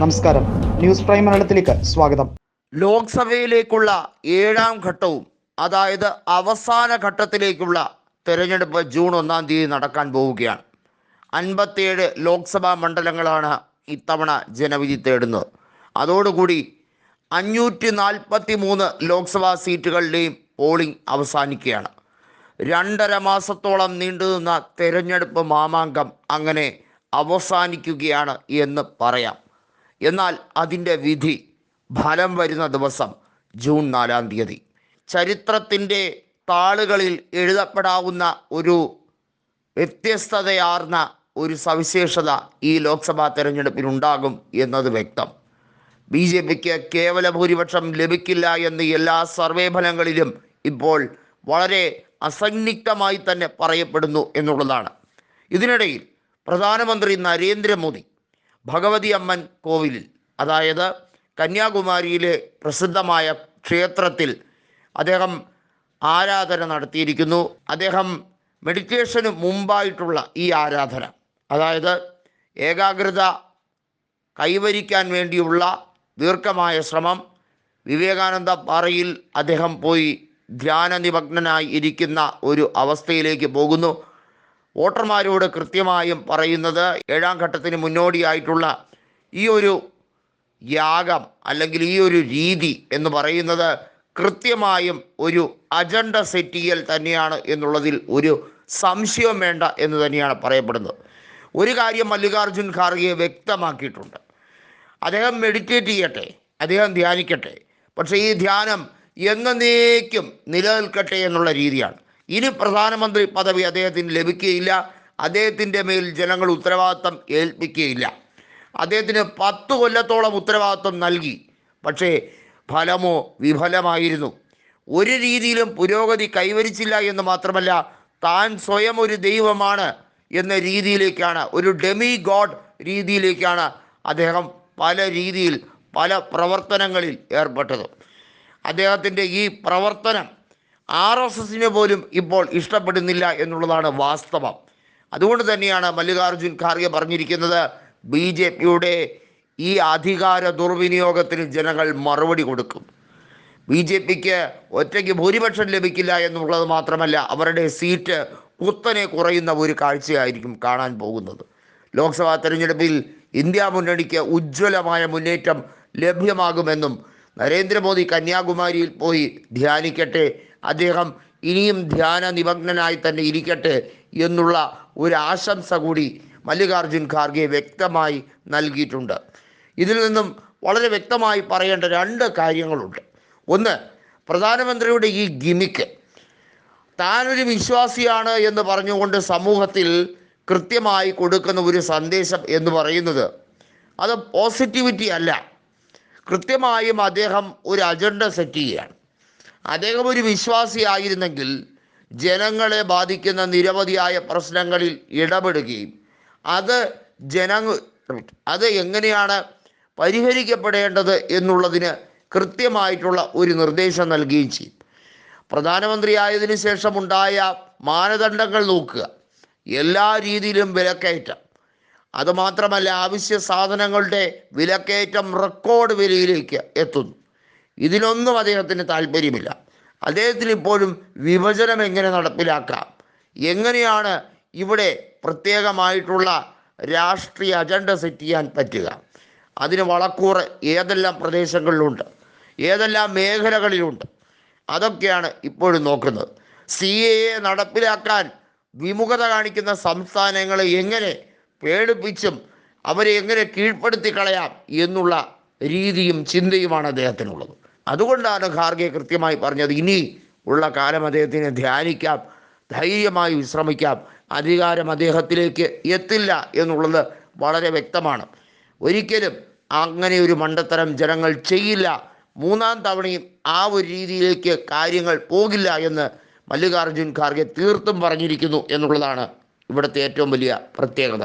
നമസ്കാരം. News prime മലയാളത്തിലേക്ക് സ്വാഗതം. ലോക്സഭയിലേക്കുള്ള ഏഴാം ഘട്ടവും അതായത് അവസാന ഘട്ടത്തിലേക്കുള്ള തെരഞ്ഞെടുപ്പ് ജൂൺ ഒന്നാം തീയതി നടക്കാൻ പോവുകയാണ്. അൻപത്തിയേഴ് ലോക്സഭാ മണ്ഡലങ്ങളാണ് ഇത്തവണ ജനവിധി തേടുന്നത്. അതോടുകൂടി അഞ്ഞൂറ്റി നാൽപ്പത്തി മൂന്ന് ലോക്സഭാ സീറ്റുകളുടെയും പോളിംഗ് അവസാനിക്കുകയാണ്. രണ്ടര മാസത്തോളം നീണ്ടുനിന്ന തെരഞ്ഞെടുപ്പ് മാമാങ്കം അങ്ങനെ അവസാനിക്കുകയാണ് എന്ന് പറയാം. എന്നാൽ അതിന്റെ വിധി ഫലം വരുന്ന ദിവസം ജൂൺ നാലാം തീയതി. ചരിത്രത്തിന്റെ താളുകളിൽ എഴുതപ്പെടാവുന്ന ഒരു വ്യത്യസ്തതയാർന്ന ഒരു സവിശേഷത ഈ ലോക്സഭാ തെരഞ്ഞെടുപ്പിനുണ്ടാകും എന്നത് വ്യക്തം. ബി ജെ പിക്ക് കേവല ഭൂരിപക്ഷം ലഭിക്കില്ല എന്ന് എല്ലാ സർവേ ഫലങ്ങളിലും ഇപ്പോൾ വളരെ അസന്നിഗ്ധമായി തന്നെ പറയപ്പെടുന്നു എന്നുള്ളതാണ്. ഇതിനിടയിൽ പ്രധാനമന്ത്രി നരേന്ദ്രമോദി ഭഗവതി അമ്മൻ കോവിലിൽ അതായത് കന്യാകുമാരിയിലെ പ്രസിദ്ധമായ ക്ഷേത്രത്തിൽ അദ്ദേഹം ആരാധന നടത്തിയിരിക്കുന്നു. അദ്ദേഹം മെഡിറ്റേഷന് മുമ്പായിട്ടുള്ള ഈ ആരാധന അതായത് ഏകാഗ്രത കൈവരിക്കാൻ വേണ്ടിയുള്ള ദീർഘമായ ശ്രമം. വിവേകാനന്ദ പാറയിൽ അദ്ദേഹം പോയി ധ്യാനനിമഗ്നനായി ഇരിക്കുന്ന ഒരു അവസ്ഥയിലേക്ക് പോകുന്നു. വോട്ടർമാരോട് കൃത്യമായും പറയുന്നത് ഏഴാം ഘട്ടത്തിന് മുന്നോടിയായിട്ടുള്ള ഈ ഒരു യാഗം അല്ലെങ്കിൽ ഈ ഒരു രീതി എന്ന് പറയുന്നത് കൃത്യമായും ഒരു അജണ്ട സെറ്റ് ചെയ്യൽ തന്നെയാണ് എന്നുള്ളതിൽ ഒരു സംശയം വേണ്ട എന്ന് തന്നെയാണ് പറയപ്പെടുന്നത്. ഒരു കാര്യം മല്ലികാർജുൻ ഖാർഗെ വ്യക്തമാക്കിയിട്ടുണ്ട്. അദ്ദേഹം മെഡിറ്റേറ്റ് ചെയ്യട്ടെ അദ്ദേഹം ധ്യാനിക്കട്ടെ. പക്ഷേ ഈ ധ്യാനം എന്നേക്കും നിലനിൽക്കട്ടെ എന്നുള്ള രീതിയാണ്. ഇനി പ്രധാനമന്ത്രി പദവി അദ്ദേഹത്തിന് ലഭിക്കുകയില്ല. അദ്ദേഹത്തിന്റെ മേൽ ജനങ്ങൾ ഉത്തരവാദിത്തം ഏൽപ്പിക്കുകയില്ല. അദ്ദേഹത്തിന് പത്ത് കൊല്ലത്തോളം ഉത്തരവാദിത്വം നൽകി. പക്ഷേ ഫലമോ വിഫലമായിരുന്നു. ഒരു രീതിയിലും പുരോഗതി കൈവരിച്ചില്ല എന്ന് മാത്രമല്ല താൻ സ്വയം ഒരു ദൈവമാണ് എന്ന രീതിയിലേക്കാണ് ഒരു ഡെമി ഗോഡ് രീതിയിലേക്കാണ് അദ്ദേഹം പല രീതിയിൽ പല പ്രവർത്തനങ്ങളിൽ ഏർപ്പെട്ടത്. അദ്ദേഹത്തിന്റെ ഈ പ്രവർത്തനം ആർ എസ് എസിനെ പോലും ഇപ്പോൾ ഇഷ്ടപ്പെടുന്നില്ല എന്നുള്ളതാണ് വാസ്തവം. അതുകൊണ്ട് തന്നെയാണ് മല്ലികാർജുൻ ഖാർഗെ പറഞ്ഞിരിക്കുന്നത് ബി ജെ പിയുടെ ഈ അധികാര ദുർവിനിയോഗത്തിന് ജനങ്ങൾ മറുപടി കൊടുക്കും. ബി ജെ പിക്ക് ഒറ്റയ്ക്ക് ഭൂരിപക്ഷം ലഭിക്കില്ല എന്നുള്ളത് മാത്രമല്ല അവരുടെ സീറ്റ് കുത്തനെ കുറയുന്ന ഒരു കാഴ്ചയായിരിക്കും കാണാൻ പോകുന്നത്. ലോക്സഭാ തെരഞ്ഞെടുപ്പിൽ ഇന്ത്യ മുന്നണിക്ക് ഉജ്ജ്വലമായ മുന്നേറ്റം ലഭ്യമാകുമെന്നും നരേന്ദ്രമോദി കന്യാകുമാരിയിൽ പോയി ധ്യാനിക്കട്ടെ അദ്ദേഹം ഇനിയും ധ്യാന നിമഗ്നനായി തന്നെ ഇരിക്കട്ടെ എന്നുള്ള ഒരു ആശംസ കൂടി മല്ലികാർജുൻ ഖാർഗെ വ്യക്തമായി നൽകിയിട്ടുണ്ട്. ഇതിൽ നിന്നും വളരെ വ്യക്തമായി പറയേണ്ട രണ്ട് കാര്യങ്ങളുണ്ട്. ഒന്ന് പ്രധാനമന്ത്രിയുടെ ഈ ഗിമിക്ക് താനൊരു വിശ്വാസിയാണ് എന്ന് പറഞ്ഞുകൊണ്ട് സമൂഹത്തിൽ കൃത്യമായി കൊടുക്കുന്ന ഒരു സന്ദേശം എന്ന് പറയുന്നത് അത് പോസിറ്റിവിറ്റി അല്ല. കൃത്യമായും അദ്ദേഹം ഒരു അജണ്ട സെറ്റ് ചെയ്യുകയാണ്. അദ്ദേഹം ഒരു വിശ്വാസിയായിരുന്നെങ്കിൽ ജനങ്ങളെ ബാധിക്കുന്ന നിരവധിയായ പ്രശ്നങ്ങളിൽ ഇടപെടുകയും അത് ജന അത് എങ്ങനെയാണ് പരിഹരിക്കപ്പെടേണ്ടത് എന്നുള്ളതിന് കൃത്യമായിട്ടുള്ള ഒരു നിർദ്ദേശം നൽകുകയും ചെയ്യും. പ്രധാനമന്ത്രിയായതിനു ശേഷമുണ്ടായ മാനദണ്ഡങ്ങൾ നോക്കുക. എല്ലാ രീതിയിലും വിലക്കയറ്റം. അതുമാത്രമല്ല ആവശ്യ സാധനങ്ങളുടെ വിലക്കയറ്റം റെക്കോർഡ് വിലയിലേക്ക് എത്തുന്നു. ഇതിനൊന്നും അദ്ദേഹത്തിന് താല്പര്യമില്ല. അദ്ദേഹത്തിന് ഇപ്പോഴും വിഭജനം എങ്ങനെ നടപ്പിലാക്കാം? എങ്ങനെയാണ് ഇവിടെ പ്രത്യേകമായിട്ടുള്ള രാഷ്ട്രീയ അജണ്ട സെറ്റ് ചെയ്യാൻ പറ്റുക? അതിന് വളക്കൂറ് ഏതെല്ലാം പ്രദേശങ്ങളിലുണ്ട്? ഏതെല്ലാം മേഖലകളിലുണ്ട്? അതൊക്കെയാണ് ഇപ്പോഴും നോക്കുന്നത്. സി എ എ നടപ്പിലാക്കാൻ വിമുഖത കാണിക്കുന്ന സംസ്ഥാനങ്ങളെ എങ്ങനെ പേടിപ്പിച്ചും അവരെ എങ്ങനെ കീഴ്പ്പെടുത്തി കളയാം എന്നുള്ള രീതിയും ചിന്തയുമാണ് അദ്ദേഹത്തിനുള്ളത്. അതുകൊണ്ടാണ് ഖാർഗെ കൃത്യമായി പറഞ്ഞത് ഇനി ഉള്ള കാലം അദ്ദേഹത്തിന് ധ്യാനിക്കാം ധൈര്യമായി വിശ്രമിക്കാം അധികാരം അദ്ദേഹത്തിലേക്ക് എത്തില്ല എന്നുള്ളത് വളരെ വ്യക്തമാണ്. ഒരിക്കലും അങ്ങനെ ഒരു മണ്ടത്തരം ജനങ്ങൾ ചെയ്യില്ല. മൂന്നാം തവണയും ആ ഒരു രീതിയിലേക്ക് കാര്യങ്ങൾ പോകില്ല എന്ന് മല്ലികാർജുൻ ഖാർഗെ തീർത്തും പറഞ്ഞിരിക്കുന്നു എന്നുള്ളതാണ് ഇവിടുത്തെ ഏറ്റവും വലിയ പ്രത്യേകത.